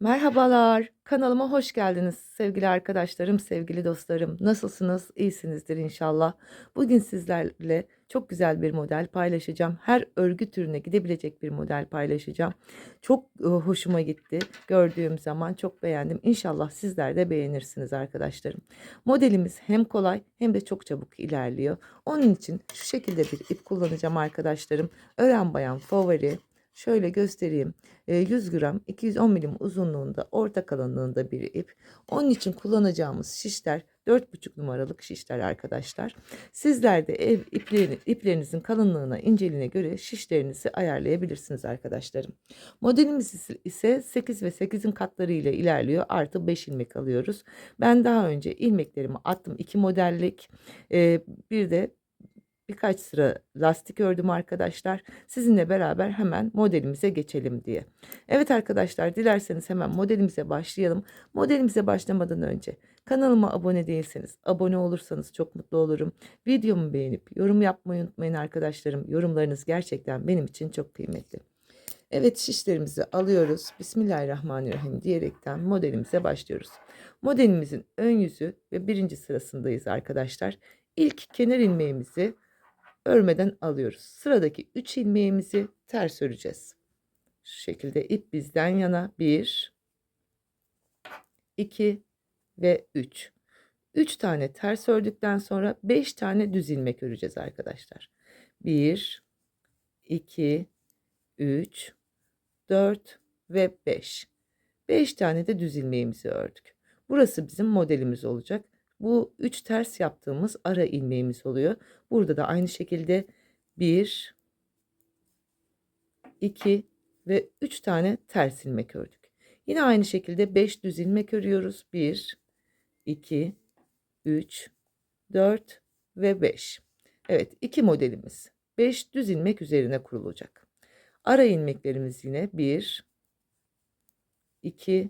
Merhabalar, kanalıma hoş geldiniz sevgili arkadaşlarım, sevgili dostlarım. Nasılsınız? İyisinizdir inşallah. Bugün sizlerle çok güzel bir model paylaşacağım. Her örgü türüne gidebilecek bir model paylaşacağım. Çok e, hoşuma gitti. Gördüğüm zaman çok beğendim. İnşallah sizler de beğenirsiniz arkadaşlarım. Modelimiz hem kolay hem de çok çabuk ilerliyor. Onun için şu şekilde bir ip kullanacağım arkadaşlarım. Ören bayan favori. Şöyle göstereyim. E, 100 gram 210 milim uzunluğunda orta kalınlığında bir ip. Onun için kullanacağımız şişler 4,5 numaralık şişler arkadaşlar. Sizler de ev iplerini, iplerinizin kalınlığına, inceliğine göre şişlerinizi ayarlayabilirsiniz arkadaşlarım. Modelimiz ise 8 ve 8'in katları ile ilerliyor. Artı 5 ilmek alıyoruz. Ben daha önce ilmeklerimi attım. 2 modellik. E, bir de birkaç sıra lastik ördüm arkadaşlar. Sizinle beraber hemen modelimize geçelim diye. Evet arkadaşlar dilerseniz hemen modelimize başlayalım. Modelimize başlamadan önce kanalıma abone değilseniz abone olursanız çok mutlu olurum. Videomu beğenip yorum yapmayı unutmayın arkadaşlarım. Yorumlarınız gerçekten benim için çok kıymetli. Evet şişlerimizi alıyoruz. Bismillahirrahmanirrahim diyerekten modelimize başlıyoruz. Modelimizin ön yüzü ve birinci sırasındayız arkadaşlar. İlk kenar ilmeğimizi örmeden alıyoruz. Sıradaki 3 ilmeğimizi ters öreceğiz. Şu şekilde ip bizden yana 1 2 ve 3. 3 tane ters ördükten sonra 5 tane düz ilmek öreceğiz arkadaşlar. 1 2 3 4 ve 5. 5 tane de düz ilmeğimizi ördük. Burası bizim modelimiz olacak. Bu 3 ters yaptığımız ara ilmeğimiz oluyor. Burada da aynı şekilde 1 2 ve 3 tane ters ilmek ördük. Yine aynı şekilde 5 düz ilmek örüyoruz. 1 2 3 4 ve 5. Evet, iki modelimiz 5 düz ilmek üzerine kurulacak. Ara ilmeklerimiz yine 1 2 ve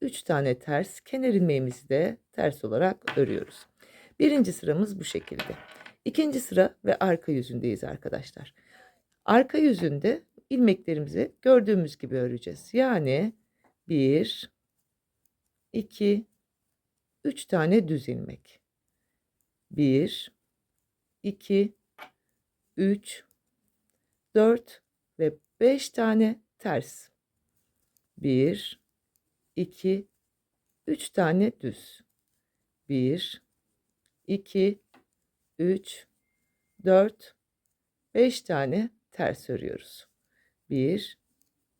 3 tane ters kenar ilmeğimizi de ters olarak örüyoruz. Birinci sıramız bu şekilde. İkinci sıra ve arka yüzündeyiz arkadaşlar. Arka yüzünde ilmeklerimizi gördüğümüz gibi öreceğiz. Yani 1 2 3 tane düz ilmek. 1 2 3 4 ve 5 tane ters. 1 2 3 tane düz. 1 2 3 4 5 tane ters örüyoruz. 1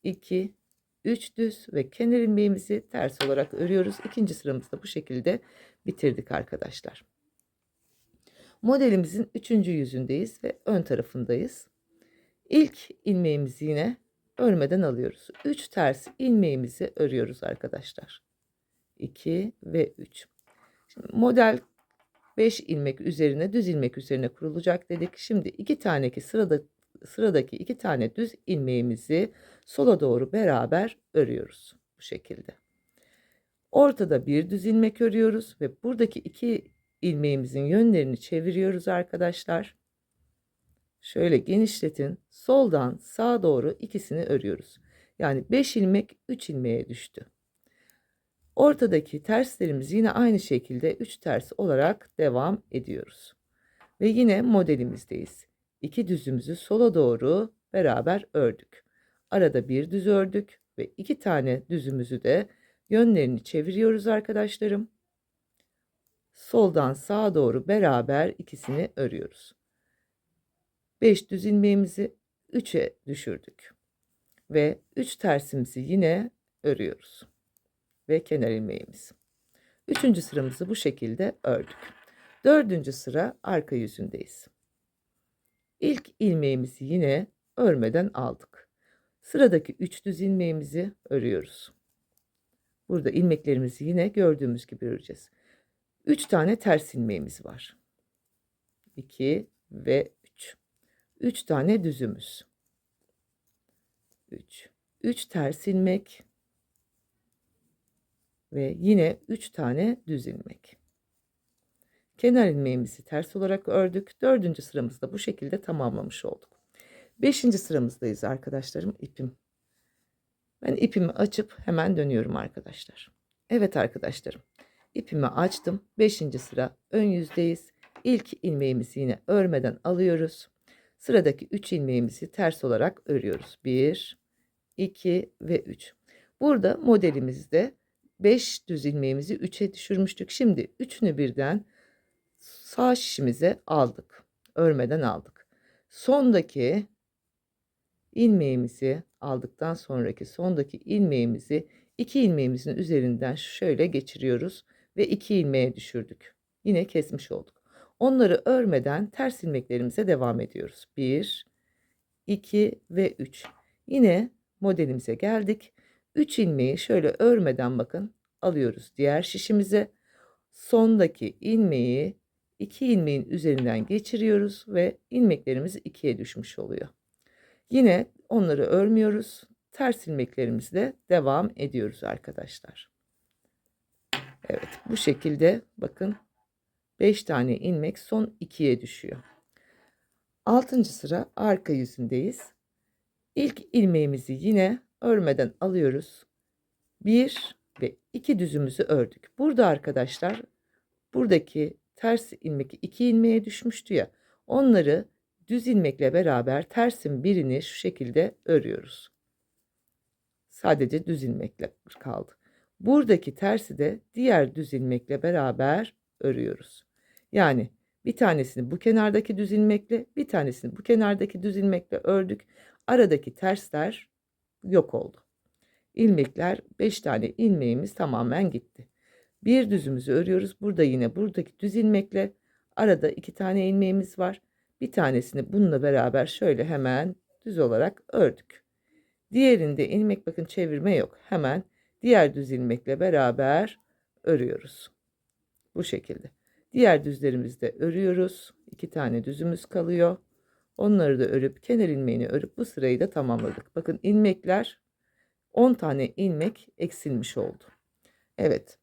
2 3 düz ve kenar ilmeğimizi ters olarak örüyoruz. İkinci sıramızda bu şekilde bitirdik arkadaşlar. Modelimizin üçüncü yüzündeyiz ve ön tarafındayız. İlk ilmeğimizi yine örmeden alıyoruz. 3 ters ilmeğimizi örüyoruz arkadaşlar. 2 ve 3. Şimdi model 5 ilmek üzerine düz ilmek üzerine kurulacak dedik. Şimdi iki taneki sırada sıradaki iki tane düz ilmeğimizi sola doğru beraber örüyoruz bu şekilde. Ortada bir düz ilmek örüyoruz ve buradaki iki ilmeğimizin yönlerini çeviriyoruz arkadaşlar. Şöyle genişletin. Soldan sağa doğru ikisini örüyoruz. Yani 5 ilmek 3 ilmeğe düştü. Ortadaki terslerimiz yine aynı şekilde 3 ters olarak devam ediyoruz. Ve yine modelimizdeyiz. İki düzümüzü sola doğru beraber ördük. Arada bir düz ördük ve iki tane düzümüzü de yönlerini çeviriyoruz arkadaşlarım. Soldan sağa doğru beraber ikisini örüyoruz. 5 düz ilmeğimizi 3'e düşürdük. Ve 3 tersimizi yine örüyoruz. Ve kenar ilmeğimiz. Üçüncü sıramızı bu şekilde ördük. Dördüncü sıra arka yüzündeyiz. İlk ilmeğimizi yine örmeden aldık. Sıradaki 3 düz ilmeğimizi örüyoruz. Burada ilmeklerimizi yine gördüğümüz gibi öreceğiz. 3 tane ters ilmeğimiz var. 2 ve 3 tane düzümüz. 3. 3 ters ilmek ve yine 3 tane düz ilmek. Kenar ilmeğimizi ters olarak ördük. Dördüncü sıramızda bu şekilde tamamlamış olduk. Beşinci sıramızdayız arkadaşlarım. İpim Ben ipimi açıp hemen dönüyorum arkadaşlar. Evet arkadaşlarım. ipimi açtım. 5. sıra ön yüzdeyiz. İlk ilmeğimizi yine örmeden alıyoruz. Sıradaki 3 ilmeğimizi ters olarak örüyoruz. 1, 2 ve 3. Burada modelimizde 5 düz ilmeğimizi 3'e düşürmüştük. Şimdi üçünü birden sağ şişimize aldık. Örmeden aldık. Sondaki ilmeğimizi aldıktan sonraki sondaki ilmeğimizi iki ilmeğimizin üzerinden şöyle geçiriyoruz ve iki ilmeğe düşürdük. Yine kesmiş olduk. Onları örmeden ters ilmeklerimize devam ediyoruz. 1, 2 ve 3. Yine modelimize geldik. 3 ilmeği şöyle örmeden bakın alıyoruz diğer şişimize. Sondaki ilmeği 2 ilmeğin üzerinden geçiriyoruz ve ilmeklerimiz ikiye düşmüş oluyor. Yine onları örmüyoruz. Ters ilmeklerimizle devam ediyoruz arkadaşlar. Evet bu şekilde bakın 5 tane ilmek son 2'ye düşüyor. 6. sıra arka yüzündeyiz. İlk ilmeğimizi yine örmeden alıyoruz. 1 ve 2 düzümüzü ördük. Burada arkadaşlar buradaki ters ilmek 2 ilmeğe düşmüştü ya. Onları düz ilmekle beraber tersin birini şu şekilde örüyoruz. Sadece düz ilmekle kaldı. Buradaki tersi de diğer düz ilmekle beraber örüyoruz. Yani bir tanesini bu kenardaki düz ilmekle, bir tanesini bu kenardaki düz ilmekle ördük. Aradaki tersler yok oldu. İlmekler 5 tane ilmeğimiz tamamen gitti. Bir düzümüzü örüyoruz. Burada yine buradaki düz ilmekle arada iki tane ilmeğimiz var. Bir tanesini bununla beraber şöyle hemen düz olarak ördük. Diğerinde ilmek bakın çevirme yok. Hemen diğer düz ilmekle beraber örüyoruz. Bu şekilde. Diğer düzlerimizde örüyoruz. İki tane düzümüz kalıyor. Onları da örüp kenar ilmeğini örüp bu sırayı da tamamladık. Bakın ilmekler 10 tane ilmek eksilmiş oldu. Evet.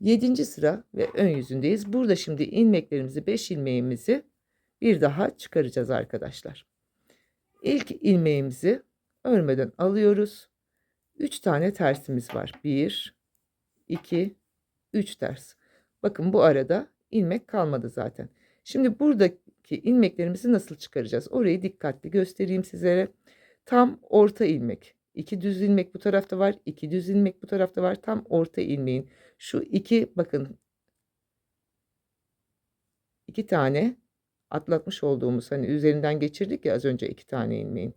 7. sıra ve ön yüzündeyiz. Burada şimdi ilmeklerimizi 5 ilmeğimizi bir daha çıkaracağız arkadaşlar. İlk ilmeğimizi örmeden alıyoruz. 3 tane tersimiz var. 1 2 3 ters. Bakın bu arada ilmek kalmadı zaten. Şimdi buradaki ilmeklerimizi nasıl çıkaracağız? Orayı dikkatli göstereyim sizlere. Tam orta ilmek. İki düz ilmek bu tarafta var. iki düz ilmek bu tarafta var. Tam orta ilmeğin şu iki bakın iki tane atlatmış olduğumuz hani üzerinden geçirdik ya az önce iki tane ilmeğin.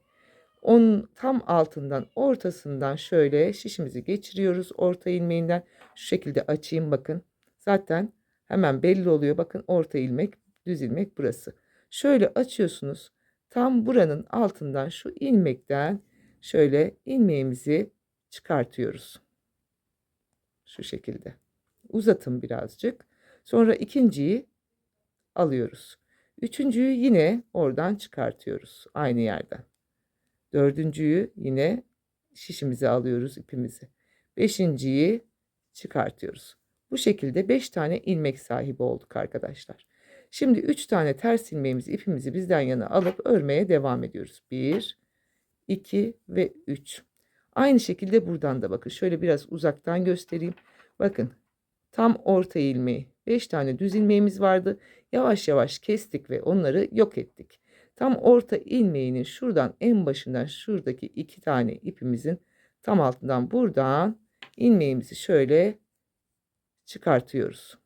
Onun tam altından ortasından şöyle şişimizi geçiriyoruz orta ilmeğinden. Şu şekilde açayım bakın. Zaten hemen belli oluyor. Bakın orta ilmek düz ilmek burası. Şöyle açıyorsunuz. Tam buranın altından şu ilmekten şöyle ilmeğimizi çıkartıyoruz. Şu şekilde. Uzatın birazcık. Sonra ikinciyi alıyoruz. Üçüncüyü yine oradan çıkartıyoruz aynı yerden. Dördüncüyü yine şişimize alıyoruz ipimizi. Beşinciyi çıkartıyoruz. Bu şekilde beş tane ilmek sahibi olduk arkadaşlar. Şimdi üç tane ters ilmeğimizi ipimizi bizden yana alıp örmeye devam ediyoruz. Bir, iki ve üç. Aynı şekilde buradan da bakın şöyle biraz uzaktan göstereyim. Bakın tam orta ilmeği 5 tane düz ilmeğimiz vardı. Yavaş yavaş kestik ve onları yok ettik. Tam orta ilmeğinin şuradan en başından şuradaki iki tane ipimizin tam altından buradan ilmeğimizi şöyle çıkartıyoruz.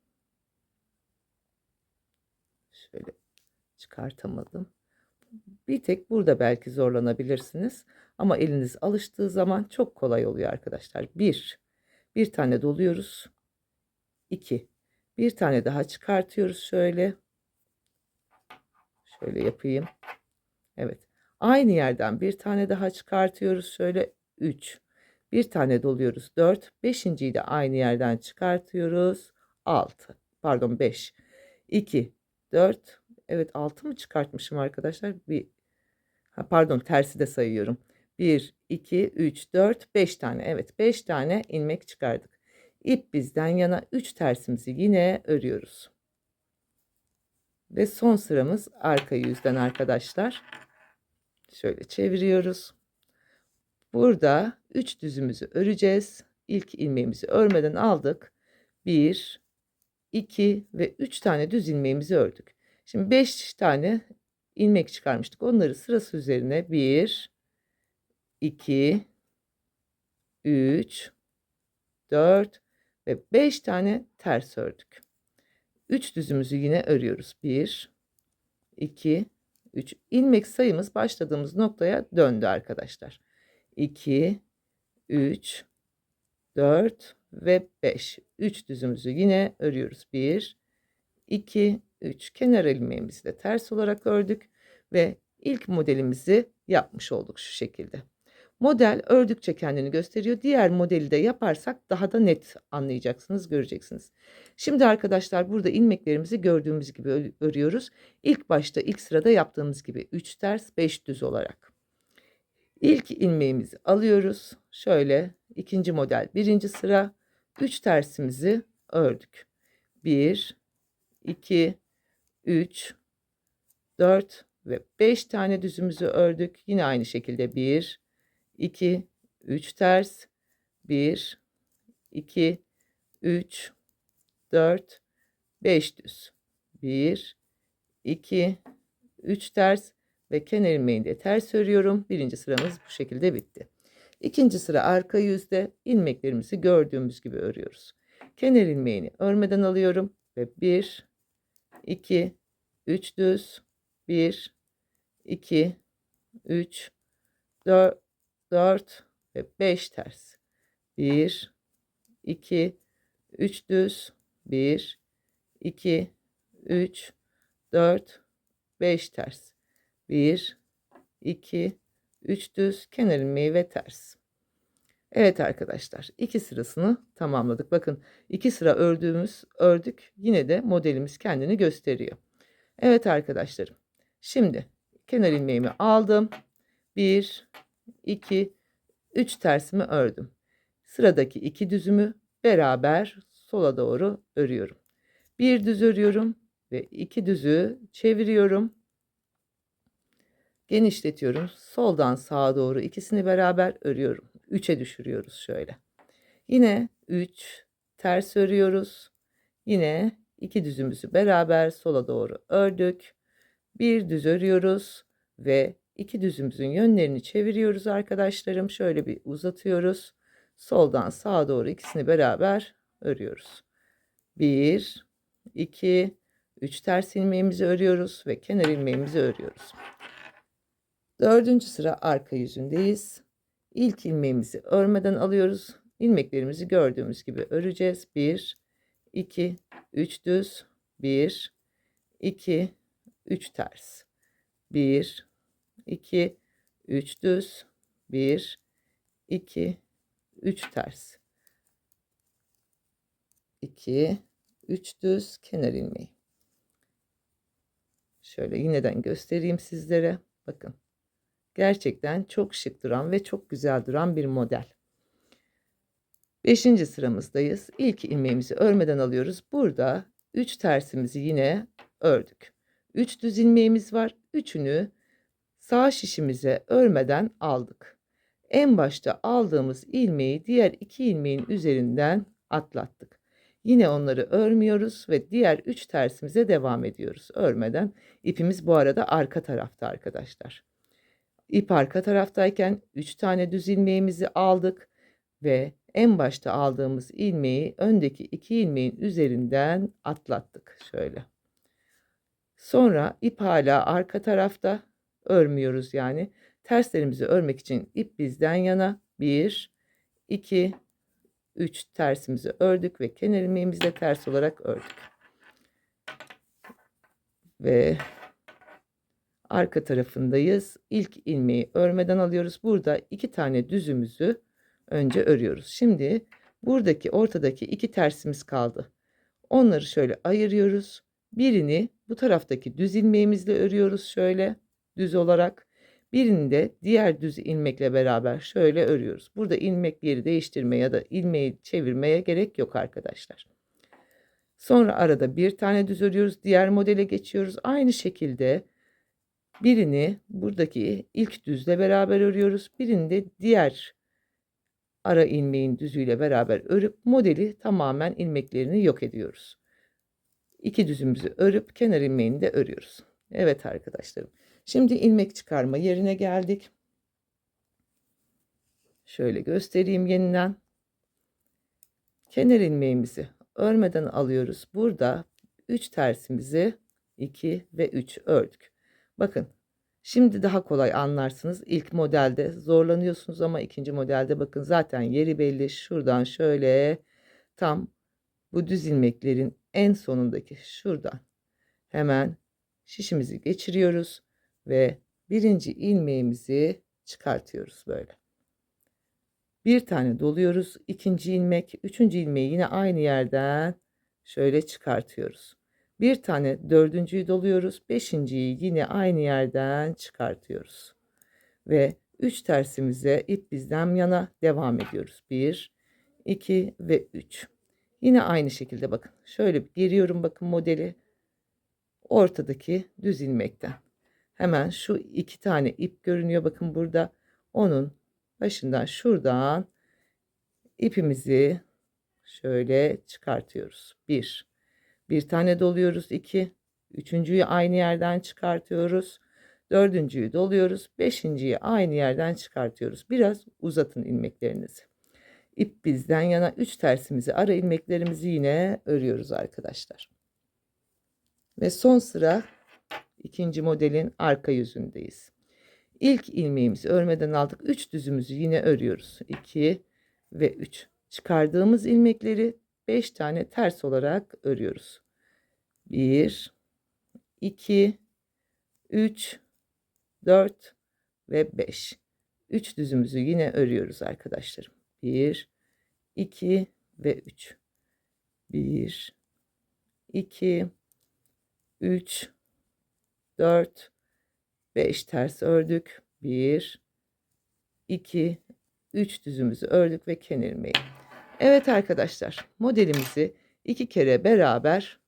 Şöyle çıkartamadım. Bir tek burada belki zorlanabilirsiniz. Ama eliniz alıştığı zaman çok kolay oluyor arkadaşlar. Bir, bir tane doluyoruz. İki, bir tane daha çıkartıyoruz şöyle. Şöyle yapayım. Evet. Aynı yerden bir tane daha çıkartıyoruz. Şöyle 3. Bir tane doluyoruz 4. Beşinciyi de aynı yerden çıkartıyoruz. 6. Pardon 5. 2. 4. Evet 6 mı çıkartmışım arkadaşlar? Bir ha, pardon tersi de sayıyorum. 1, 2, 3, 4, 5 tane. Evet 5 tane ilmek çıkardık. İp bizden yana 3 tersimizi yine örüyoruz. Ve son sıramız arka yüzden arkadaşlar. Şöyle çeviriyoruz. Burada 3 düzümüzü öreceğiz. İlk ilmeğimizi örmeden aldık. 1 2 ve 3 tane düz ilmeğimizi ördük. Şimdi 5 tane ilmek çıkarmıştık. Onları sırası üzerine 1 2 3 4 ve 5 tane ters ördük. 3 düzümüzü yine örüyoruz. 1 2 3 ilmek sayımız başladığımız noktaya döndü arkadaşlar. 2 3 4 ve 5. 3 düzümüzü yine örüyoruz. 1 2 3 kenar ilmeğimizi de ters olarak ördük ve ilk modelimizi yapmış olduk şu şekilde. Model ördükçe kendini gösteriyor. Diğer modeli de yaparsak daha da net anlayacaksınız, göreceksiniz. Şimdi arkadaşlar burada ilmeklerimizi gördüğümüz gibi örüyoruz. İlk başta ilk sırada yaptığımız gibi 3 ters 5 düz olarak. İlk ilmeğimizi alıyoruz. Şöyle ikinci model birinci sıra 3 tersimizi ördük. 1 2 3 4 ve 5 tane düzümüzü ördük. Yine aynı şekilde 1 2 3 ters 1 2 3 4 5 düz 1 2 3 ters ve kenar ilmeğini de ters örüyorum. Birinci sıramız bu şekilde bitti. İkinci sıra arka yüzde ilmeklerimizi gördüğümüz gibi örüyoruz. Kenar ilmeğini örmeden alıyorum ve 1 2 3 düz 1 2 3 4 4 ve 5 ters. 1 2 3 düz 1 2 3 4 5 ters. 1 2 3 düz kenar ilmeği ve ters. Evet arkadaşlar iki sırasını tamamladık. Bakın iki sıra ördüğümüz ördük. Yine de modelimiz kendini gösteriyor. Evet arkadaşlarım. Şimdi kenar ilmeğimi aldım. 1 2 3 tersimi ördüm. Sıradaki iki düzümü beraber sola doğru örüyorum. Bir düz örüyorum ve iki düzü çeviriyorum. Genişletiyorum. Soldan sağa doğru ikisini beraber örüyorum. 3'e düşürüyoruz şöyle. Yine 3 ters örüyoruz. Yine iki düzümüzü beraber sola doğru ördük. Bir düz örüyoruz ve iki düzümüzün yönlerini çeviriyoruz arkadaşlarım. Şöyle bir uzatıyoruz. Soldan sağa doğru ikisini beraber örüyoruz. 1 2 3 ters ilmeğimizi örüyoruz ve kenar ilmeğimizi örüyoruz. Dördüncü sıra arka yüzündeyiz. İlk ilmeğimizi örmeden alıyoruz. İlmeklerimizi gördüğümüz gibi öreceğiz. 1 2 3 düz 1 2 3 ters 1 2 3 düz 1 2 3 ters 2 3 düz kenar ilmeği. Şöyle yineden göstereyim sizlere. Bakın. Gerçekten çok şık duran ve çok güzel duran bir model. Beşinci sıramızdayız. İlk ilmeğimizi örmeden alıyoruz. Burada 3 tersimizi yine ördük. 3 düz ilmeğimiz var. Üçünü sağ şişimize örmeden aldık. En başta aldığımız ilmeği diğer iki ilmeğin üzerinden atlattık. Yine onları örmüyoruz ve diğer 3 tersimize devam ediyoruz. Örmeden ipimiz bu arada arka tarafta arkadaşlar. İp arka taraftayken 3 tane düz ilmeğimizi aldık ve en başta aldığımız ilmeği öndeki iki ilmeğin üzerinden atlattık şöyle. Sonra ip hala arka tarafta örmüyoruz yani. Terslerimizi örmek için ip bizden yana 1 2 3 tersimizi ördük ve kenar ilmeğimizi de ters olarak ördük. Ve arka tarafındayız. İlk ilmeği örmeden alıyoruz. Burada iki tane düzümüzü önce örüyoruz. Şimdi buradaki ortadaki iki tersimiz kaldı. Onları şöyle ayırıyoruz. Birini bu taraftaki düz ilmeğimizle örüyoruz şöyle düz olarak. Birini de diğer düz ilmekle beraber şöyle örüyoruz. Burada ilmek yeri değiştirme ya da ilmeği çevirmeye gerek yok arkadaşlar. Sonra arada bir tane düz örüyoruz. Diğer modele geçiyoruz. Aynı şekilde birini buradaki ilk düzle beraber örüyoruz. Birini de diğer ara ilmeğin düzüyle beraber örüp modeli tamamen ilmeklerini yok ediyoruz. İki düzümüzü örüp kenar ilmeğini de örüyoruz. Evet arkadaşlarım. Şimdi ilmek çıkarma yerine geldik. Şöyle göstereyim yeniden. Kenar ilmeğimizi örmeden alıyoruz. Burada 3 tersimizi 2 ve 3 ördük. Bakın şimdi daha kolay anlarsınız. İlk modelde zorlanıyorsunuz ama ikinci modelde bakın zaten yeri belli. Şuradan şöyle tam bu düz ilmeklerin en sonundaki şuradan hemen şişimizi geçiriyoruz ve birinci ilmeğimizi çıkartıyoruz böyle. Bir tane doluyoruz. ikinci ilmek, üçüncü ilmeği yine aynı yerden şöyle çıkartıyoruz. Bir tane dördüncüyü doluyoruz. Beşinciyi yine aynı yerden çıkartıyoruz. Ve üç tersimize ip bizden yana devam ediyoruz. Bir, iki ve üç. Yine aynı şekilde bakın. Şöyle giriyorum bakın modeli. Ortadaki düz ilmekten. Hemen şu iki tane ip görünüyor bakın burada. Onun başından şuradan ipimizi şöyle çıkartıyoruz. Bir. Bir tane doluyoruz. iki. Üçüncüyü aynı yerden çıkartıyoruz. Dördüncüyü doluyoruz. Beşinciyi aynı yerden çıkartıyoruz. Biraz uzatın ilmeklerinizi. İp bizden yana üç tersimizi ara ilmeklerimizi yine örüyoruz arkadaşlar. Ve son sıra ikinci modelin arka yüzündeyiz. İlk ilmeğimizi örmeden aldık. 3 düzümüzü yine örüyoruz. 2 ve 3. Çıkardığımız ilmekleri 5 tane ters olarak örüyoruz. 1 2 3 4 ve 5. 3 düzümüzü yine örüyoruz arkadaşlarım. 1 2 ve 3. 1 2 3 4 5 ters ördük. 1 2 3 düzümüzü ördük ve kenar ilmeği. Evet arkadaşlar, modelimizi iki kere beraber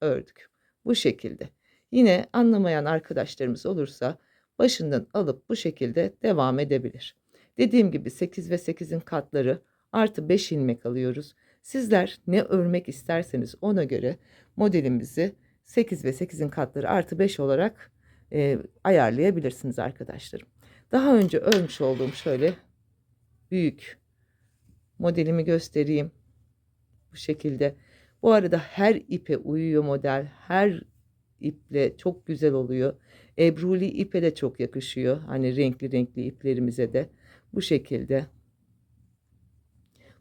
ördük. Bu şekilde. Yine anlamayan arkadaşlarımız olursa başından alıp bu şekilde devam edebilir. Dediğim gibi 8 ve 8'in katları artı 5 ilmek alıyoruz. Sizler ne örmek isterseniz ona göre modelimizi 8 ve 8'in katları artı 5 olarak e, ayarlayabilirsiniz arkadaşlarım. Daha önce örmüş olduğum şöyle büyük modelimi göstereyim. Bu şekilde. Bu arada her ipe uyuyor model. Her iple çok güzel oluyor. Ebruli ipe de çok yakışıyor. Hani renkli renkli iplerimize de bu şekilde.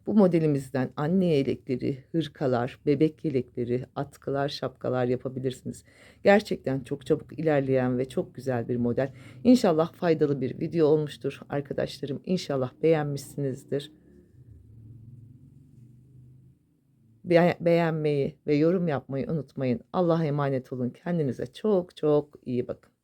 Bu modelimizden anne yelekleri, hırkalar, bebek yelekleri, atkılar, şapkalar yapabilirsiniz. Gerçekten çok çabuk ilerleyen ve çok güzel bir model. İnşallah faydalı bir video olmuştur arkadaşlarım. İnşallah beğenmişsinizdir. Beğenmeyi ve yorum yapmayı unutmayın. Allah'a emanet olun. Kendinize çok çok iyi bakın.